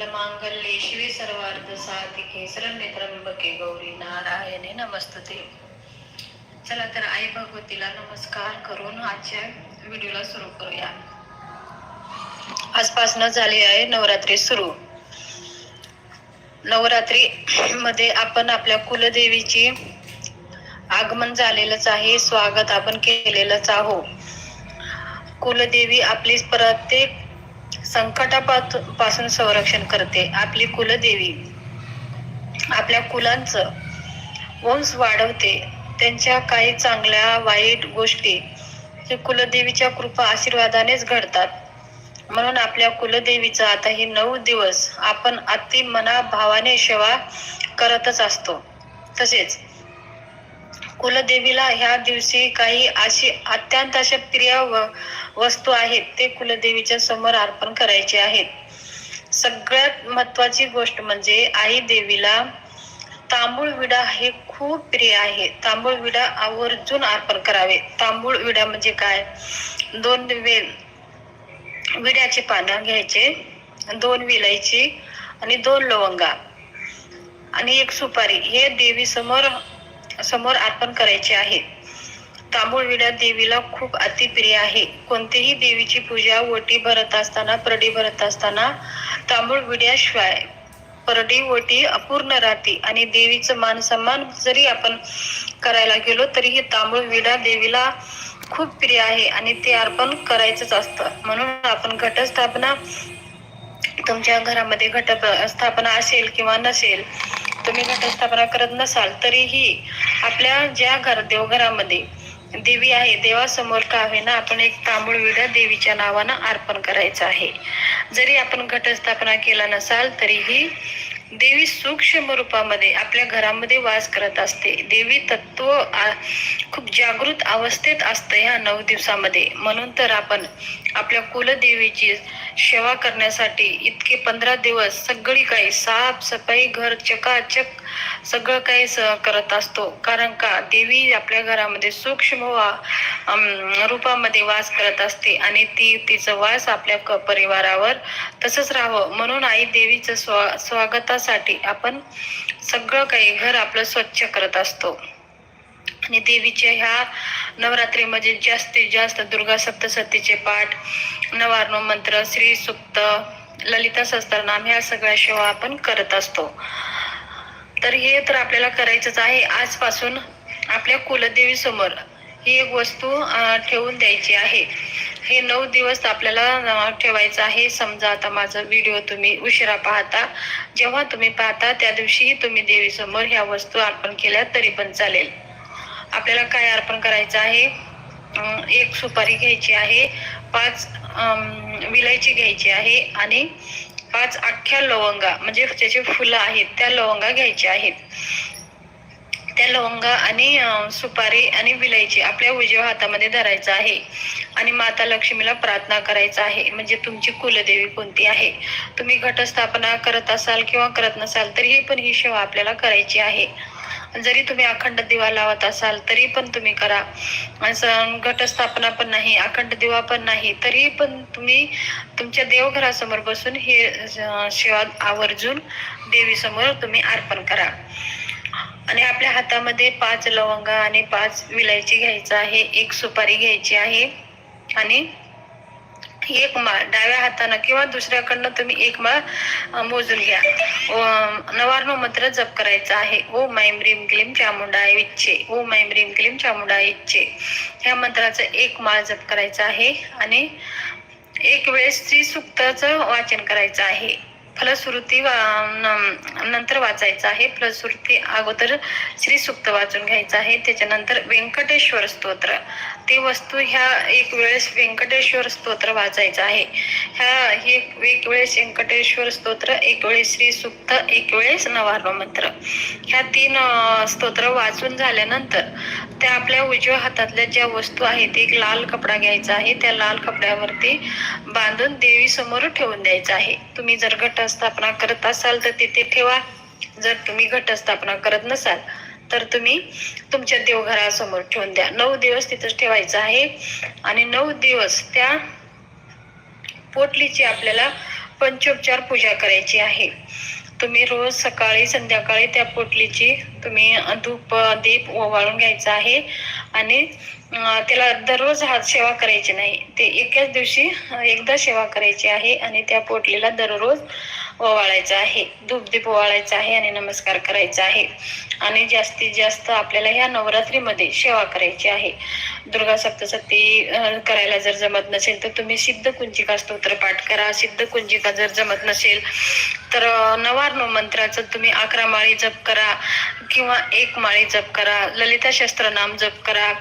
मङ्गलमाङ्गल्ये शिवे सर्वार्थसाधिके सरण्य त्र्यंबके गौरी नारायणे नमस्ते चला तर आई भगवतीला नमस्कार करून आजच्या व्हिडिओला सुरू करूया. आजपासनं झाले आहे नवरात्री सुरू. नवरात्री मध्ये आपण आपल्या कुलदेवीची आगमन झालेलंच आहे स्वागत आपण केलेलंच आहो. कुलदेवी आपली प्रत्येक संकटापासून संरक्षण करते आपली कुलदेवी. आपल्या कुलांचं वंश वाढवते. त्यांच्या काही चांगल्या वाईट गोष्टी हे कुलदेवीच्या कृपा आशीर्वादानेच घडतात. म्हणून आपल्या कुलदेवीचा आता हे नऊ दिवस आपण अति मना भावाने सेवा करतच असतो. तसेच कुलदेवीला ह्या दिवशी काही अशी अत्यंत अशा प्रिय व वस्तू आहेत ते कुलदेवीच्या समोर अर्पण करायचे आहेत. सगळ्यात महत्वाची गोष्ट म्हणजे आई देवीला तांबूळ विडा हे खूप प्रिय आहे. तांबूळ विडा आवर्जून अर्पण करावे. तांबूळ विडा म्हणजे काय? दोन वेल विड्याचे पानं घ्यायचे दोन विलायची आणि दोन लवंगा आणि एक सुपारी. हे देवी समोर समोर अर्पण करायचे आहे. तांबूळ विडा देवीला खूप अतिप्रिय आहे. कोणतीही देवीची पूजा ओटी भरत असताना परडी भरत असताना तांबूळ विड्याशिवाय परडी ओटी अपूर्ण राहते आणि देवीचं मान सन्मान जरी आपण करायला गेलो तरीही तांबूळ विडा देवीला खूप प्रिय आहे आणि ते अर्पण करायचंच असतं. म्हणून आपण घटस्थापना तुमच्या घरामध्ये घट स्थापना असेल किंवा नसेल तुम्ही घटस्थापना करत नसाल तरीही आपल्या ज्या घर देवघरामध्ये देवी आहे देवासमोर का ना आपण एक तांबूळ विडा देवीच्या नावानं अर्पण करायचं आहे. जरी आपण घटस्थापना केला नसाल तरीही देवी सूक्ष्म रूपामध्ये आपल्या घरामध्ये वास करत असते. देवी तत्व खूप जागृत अवस्थेत असतं ह्या नऊ दिवसामध्ये. म्हणून तर आपण आपल्या कुलदेवीची सेवा करण्यासाठी इतके पंधरा दिवस सगळी काही साफ सफाई घर चकाचक सगळं काही करत असतो. कारण का? देवी आपल्या घरामध्ये सूक्ष्म रूपामध्ये वास करत असते आणि ती तिचं वास आपल्या परिवारावर तसंच राहावं. म्हणून आई देवीचं स्वा स्वागतासाठी आपण सगळं काही घर आपलं स्वच्छ करत असतो. आणि देवीच्या ह्या नवरात्रीमध्ये जास्तीत जास्त दुर्गा सप्तसतीचे पाठ नवार्णव मंत्र श्री सुक्त ललिता सहस्त्रनाम ह्या सगळ्या सेवा आपण करत असतो. तर हे तर आपल्याला करायचंच आहे. आजपासून आपल्या कुलदेवी समोर ही एक वस्तू ठेवून द्यायची आहे. हे नऊ दिवस आपल्याला ठेवायचं आहे. समजा आता माझा व्हिडिओ तुम्ही उशिरा पाहता. जेव्हा तुम्ही पाहता त्या दिवशी तुम्ही देवी समोर ह्या वस्तू अर्पण केल्या तरी पण चालेल. आपल्याला काय अर्पण करायचं आहे? एक सुपारी घ्यायची आहे पाच विलायची घ्यायची आहे आणि पाच अख्ख्या लवंगा म्हणजे ज्याची फुलं आहेत त्या लवंगा घ्यायच्या आहेत. त्या लवंगा आणि सुपारी आणि विलायची आपल्या उजव्या हातामध्ये धरायचं आहे. आणि माता लक्ष्मीला प्रार्थना करायचा आहे. म्हणजे तुमची कुलदेवी कोणती आहे? तुम्ही घटस्थापना करत असाल किंवा करत नसाल तरीही पण ही सेवा आपल्याला करायची आहे. जरी तुम्ही अखंड दिवा लावत असाल तरी पण तुम्ही करा. असं घटस्थापना पण नाही अखंड दिवा पण नाही तरी पण तुम्ही तुमच्या देवघरासमोर बसून हे सेवा आवर्जून देवी समोर तुम्ही अर्पण करा. आणि आपल्या हातामध्ये पाच लवंगा आणि पाच विलायची घ्यायचं आहे एक सुपारी घ्यायची आहे आणि एक माळ डाव्या हातानं किंवा दुसऱ्याकडनं तुम्ही एक माळ मोजून घ्या. नवार्ण मंत्र जप करायचा आहे. ओ मैम रीम क्लीम चामुंडा इच्छे. ओ मैम रीम क्लीम चामुंडा इच्छे. ह्या मंत्राचं एक माळ जप करायचा आहे आणि एक वेळेस श्री सुक्ताचं वाचन करायचं आहे. फलश्रुती नंतर वाचायचं आहे. फलश्रुती अगोदर श्री सुक्त वाचून घ्यायचं आहे. त्याच्यानंतर व्यंकटेश्वर स्तोत्र. ते वस्तू ह्या एक वेळेस व्यंकटेश्वर स्तोत्र वाचायचं आहे. ह्या एक वेळेस व्यंकटेश्वर स्तोत्र एक वेळेस श्री सुक्त एक वेळेस नवार्व मंत्र. ह्या तीन स्तोत्र वाचून झाल्यानंतर त्या आपल्या उजव्या हातातल्या ज्या वस्तू आहेत एक लाल कपडा घ्यायचा आहे. त्या लाल कपड्यावरती बांधून देवी समोर ठेवून द्यायचा आहे. तुम्ही जर घट घटस्थापना करत असाल तर तिथे ठेवा. जर तुम्ही घटस्थापना करत नसाल तर तुम्ही तुमच्या देवघरासमोर ठेवून द्या. नऊ दिवस तिथंच ठेवायचं आहे. आणि नऊ दिवस त्या पोटलीची आपल्याला पंचोपचार पूजा करायची आहे. तुम्ही रोज सकाळी संध्याकाळी त्या पोटलीची तुम्ही धूप दीप ओवाळून घ्यायचा आहे. आणि त्याला दररोज हात सेवा करायची नाही. ते एकाच दिवशी एकदा सेवा करायची आहे आणि त्या पोटलीला दररोज ओवाळायचं आहे. धूपदीप ओवाळायचं आहे आणि नमस्कार करायचा आहे. आणि जास्तीत जास्त आपल्याला ह्या नवरात्रीमध्ये सेवा करायची आहे. दुर्गा सप्तशती करायला जर जमत नसेल तर तुम्ही सिद्ध कुंजिका स्तोत्र पाठ करा. सिद्ध कुंजिका जर जमत नसेल तर अं, मंत्राचं तुम्ही अकरा माळी जप करा किंवा एक माळी जप करा. ललिता शस्त्र नाम जप करा.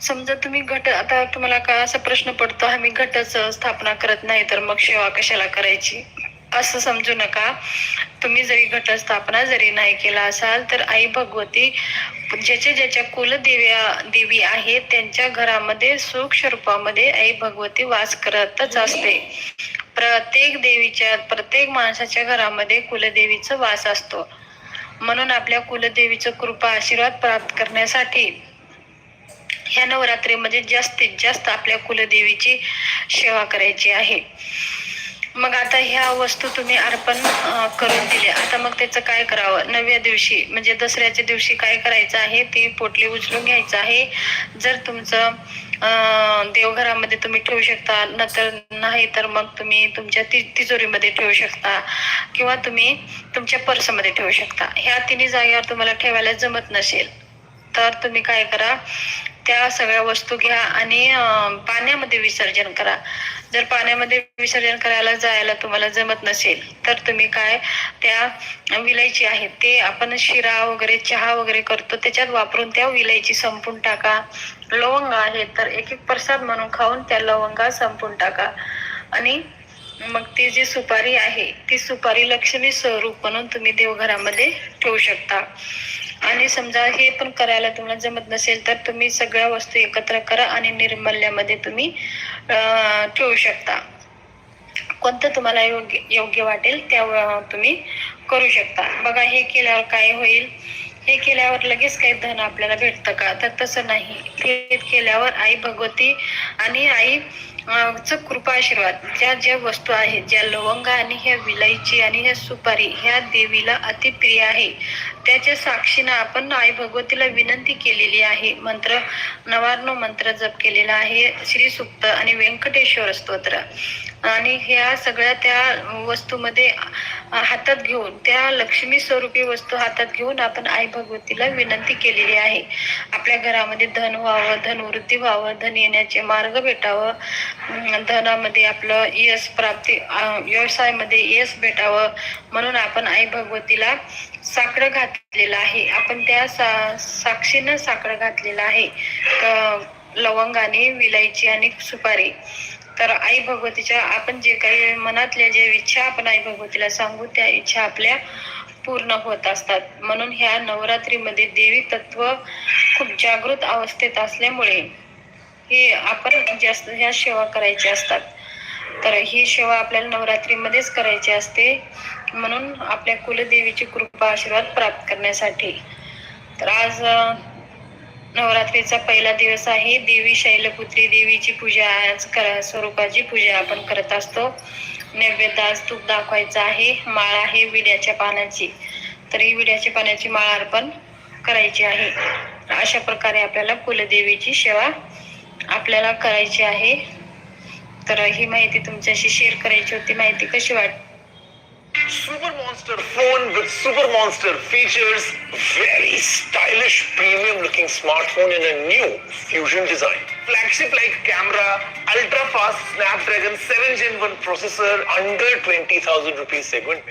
समजा तुम्ही घट आता तुम्हाला का असा प्रश्न पडतो आम्ही घटच स्थापना करत नाही तर मग सेवा कशाला करायची? असं समजू नका. तुम्ही जरी घटस्थापना जरी नाही केला असाल तर आई भगवती ज्याच्या ज्याच्या कुलदेव्या देवी आहेत त्यांच्या घरामध्ये सूक्ष्म रूपामध्ये आई भगवती वास करतच असते. प्रत्येक देवीच्या प्रत्येक माणसाच्या घरामध्ये कुलदेवीचा वास असतो. म्हणून आपल्या कुलदेवीचं कृपा आशीर्वाद प्राप्त करण्यासाठी ह्या नवरात्रीमध्ये जास्तीत जास्त आपल्या कुलदेवीची सेवा करायची आहे. मग आता ह्या वस्तू तुम्ही अर्पण करून दिल्या. आता मग त्याचं काय करावं? नव्या दिवशी म्हणजे दसऱ्याच्या दिवशी काय करायचं आहे? ती पोटली उचलून घ्यायचं आहे. जर तुमचं देवघरामध्ये तुम्ही ठेवू शकता नंतर नाही तर मग तुम्ही तुमच्या ति तिजोरीमध्ये ठेवू शकता किंवा तुम्ही तुमच्या पर्समध्ये ठेवू शकता. ह्या तिन्ही जागेवर तुम्हाला ठेवायला जमत नसेल. तर तुम्ही काय करा त्या सगळ्या वस्तू घ्या आणि पाण्यामध्ये विसर्जन करा. जर पाण्यामध्ये विसर्जन करायला जायला तुम्हाला जमत नसेल तर तुम्ही काय त्या विलायची आहेत ते आपण शिरा वगैरे चहा वगैरे करतो त्याच्यात वापरून त्या विलायची संपून टाका. लवंग आहे तर एक एक प्रसाद म्हणून खाऊन त्या लवंगा संपून टाका. आणि मग ती जी सुपारी आहे ती सुपारी लक्ष्मी स्वरूप म्हणून तुम्ही देवघरामध्ये ठेवू शकता. आणि समजा हे पण करायला तुम्हाला जमत नसेल तर तुम्ही सगळ्या वस्तू एकत्र करा आणि निर्मल्यामध्ये तुम्ही अं, ठेवू शकता. कोणतं तुम्हाला योग्य योग्य वाटेल त्या तुम्ही करू शकता. बघा हे केल्यावर काय होईल? हे केल्यावर लगेच काही धन आपल्याला भेटतं का? तर तसं नाही. हे केल्यावर आई भगवती आणि आई च कृपा आशीर्वाद ज्या ज्या वस्तू आहेत ज्या लवंग आणि ह्या विलायची आणि ह्या सुपारी ह्या देवीला अतिप्रिय आहे. त्याच्या साक्षीनं आपण आई भगवतीला विनंती केलेली आहे. मंत्र नवार्णव मंत्र जप केलेला आहे. श्री सुक्त आणि व्यंकटेश्वर स्तोत्र. आणि ह्या सगळ्या त्या वस्तूमध्ये हातात घेऊन त्या लक्ष्मी स्वरूपी वस्तू हातात घेऊन आपण आई भगवतीला विनंती केलेली आहे. आपल्या घरामध्ये धन व्हावं धनवृत्ती व्हावं धन येण्याचे मार्ग भेटावं. धनामध्ये आपलं यश प्राप्ती व्यवसायामध्ये यश भेटावं. म्हणून आपण आई भगवतीला साकडं घातलेला आहे. आपण त्या सा साक्षीनं साखर घातलेलं आहे. क- विलायची आणि सुपारी. तर आई भगवतीच्या आपण जे काही मनातल्या ज्या इच्छा आपण आई भगवतीला सांगू त्या इच्छा आपल्या पूर्ण होत असतात. म्हणून ह्या नवरात्रीमध्ये देवी तत्व खूप जागृत अवस्थेत असल्यामुळे हे आपण जास्त ह्या सेवा करायच्या असतात. तर ही सेवा आपल्याला नवरात्रीमध्येच करायची असते. म्हणून आपल्या कुलदेवीची कृपा आशीर्वाद प्राप्त करण्यासाठी. तर आज नवरात्रीचा पहिला दिवस आहे. देवी शैलपुत्री देवीची पूजा आज करा स्वरूपाची पूजा आपण करत असतो. नैवेद्य आज तूप दाखवायचं आहे. माळ आहे विड्याच्या पानाची. तर ही विड्याच्या पाण्याची माळ अर्पण करायची आहे. अशा प्रकारे आपल्याला कुलदेवीची सेवा आपल्याला करायची आहे. मॉन्स्टर ही माहिती तुमच्याशी शेअर करायची होती. माहिती कशी वाट super monster phone with super monster features very stylish premium looking smartphone in a new fusion design flagship like camera ultra fast Snapdragon seven gen one processor under twenty thousand rupees segment